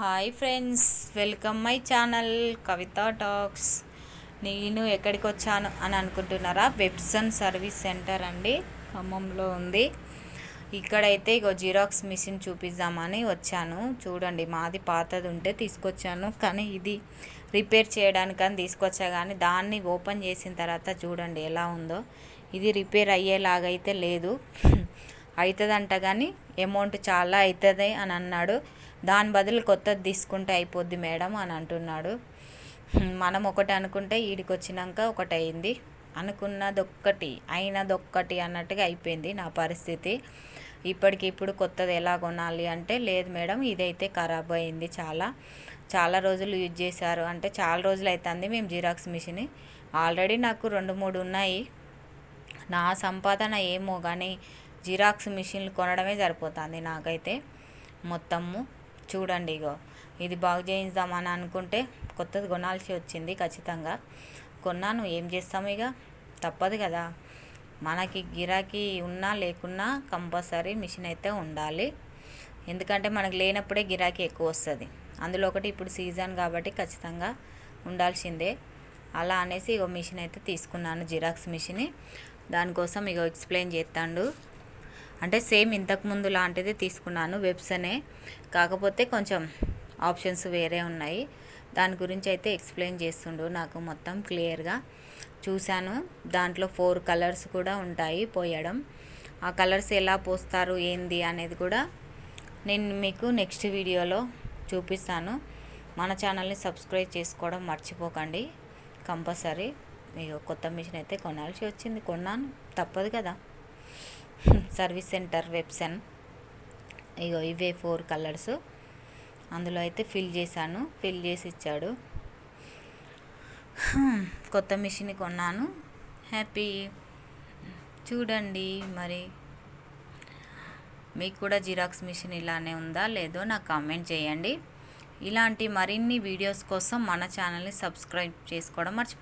Hi friends welcome my channel Kavitha talks నేను ఎక్కడికి వచ్చాను అని అనుకుంటున్నారా? వెబ్సన్ సర్వీస్ సెంటర్ అండి ఖమ్మంలో ఉంది. ఇక్కడైతే ఇగో జిరాక్స్ మిషన్ చూపిద్దామని వచ్చాను. చూడండి మాది పాతది ఉంటే తీసుకొచ్చాను. కానీ ఇది రిపేర్ చేయడానికని తీసుకొచ్చా కానీ దాన్ని ఓపెన్ చేసిన తర్వాత చూడండి ఎలా ఉందో. ఇది రిపేర్ అయ్యేలాగైతే లేదు. అవుతుందంట కానీ అమౌంట్ చాలా అవుతుంది అని అన్నాడు. దాని బదులు కొత్తది తీసుకుంటే అయిపోద్ది మేడం అని అంటున్నాడు. మనం ఒకటి అనుకుంటే ఈడికి వచ్చినాక ఒకటి అయింది అనుకున్నది ఒక్కటి అయినది ఒక్కటి అన్నట్టుగా అయిపోయింది నా పరిస్థితి. ఇప్పటికిప్పుడు కొత్తది ఎలా కొనాలి అంటే లేదు మేడం ఇదైతే ఖరాబ్ అయింది చాలా. చాలా రోజులు యూజ్ చేశారు. అంటే చాలా రోజులు అవుతుంది మేము జిరాక్స్ మిషన్. ఆల్రెడీ నాకు రెండు మూడు ఉన్నాయి. నా సంపాదన ఏమో కానీ జిరాక్స్ మిషన్లు కొనడమే సరిపోతుంది నాకైతే. మొత్తము చూడండి ఇగో. ఇది బాగు చేయిద్దామని అనుకుంటే కొత్తది కొనాల్సి వచ్చింది ఖచ్చితంగా. కొన్నాను ఏం చేస్తాము ఇక తప్పదు కదా. మనకి గిరాకీ ఉన్నా లేకున్నా కంపల్సరీ మిషన్ అయితే ఉండాలి. ఎందుకంటే మనకు లేనప్పుడే గిరాకీ ఎక్కువ వస్తుంది. అందులో ఒకటి ఇప్పుడు సీజన్ కాబట్టి ఖచ్చితంగా ఉండాల్సిందే. అలా అనేసి ఇగో మిషన్ అయితే తీసుకున్నాను జిరాక్స్ మిషన్ దానికోసం ఇగో ఎక్స్ప్లెయిన్ చేస్తాడు. అంటే సేమ్ ఇంతకుముందు లాంటిది తీసుకున్నాను వెబ్సనే కాకపోతే కొంచెం ఆప్షన్స్ వేరే ఉన్నాయి. దాని గురించి అయితే ఎక్స్ప్లెయిన్ చేస్తుండు. నాకు మొత్తం క్లియర్గా చూశాను. దాంట్లో ఫోర్ కలర్స్ కూడా ఉంటాయి పోయడం. ఆ కలర్స్ ఎలా పోస్తారు ఏంది అనేది కూడా నేను మీకు నెక్స్ట్ వీడియోలో చూపిస్తాను. మన ఛానల్ని సబ్స్క్రైబ్ చేసుకోవడం మర్చిపోకండి. కంపల్సరీ. కొత్త మిషన్ అయితే కొనాల్సి వచ్చింది. కొన్నాను. తప్పదు కదా. Service centre వెబ్సన్. ఇగో ఇవే ఫోర్ కలర్స్. అందులో అయితే ఫిల్ చేశాను. ఫిల్ చేసి ఇచ్చాడు. కొత్త మిషన్ కొన్నాను. హ్యాపీ. చూడండి మరి. మీకు కూడా జిరాక్స్ మిషన్ ఇలానే ఉందా లేదో నాకు కామెంట్ చేయండి. ఇలాంటి మరిన్ని వీడియోస్ కోసం మన ఛానల్ని సబ్స్క్రైబ్ చేసుకోవడం మర్చిపో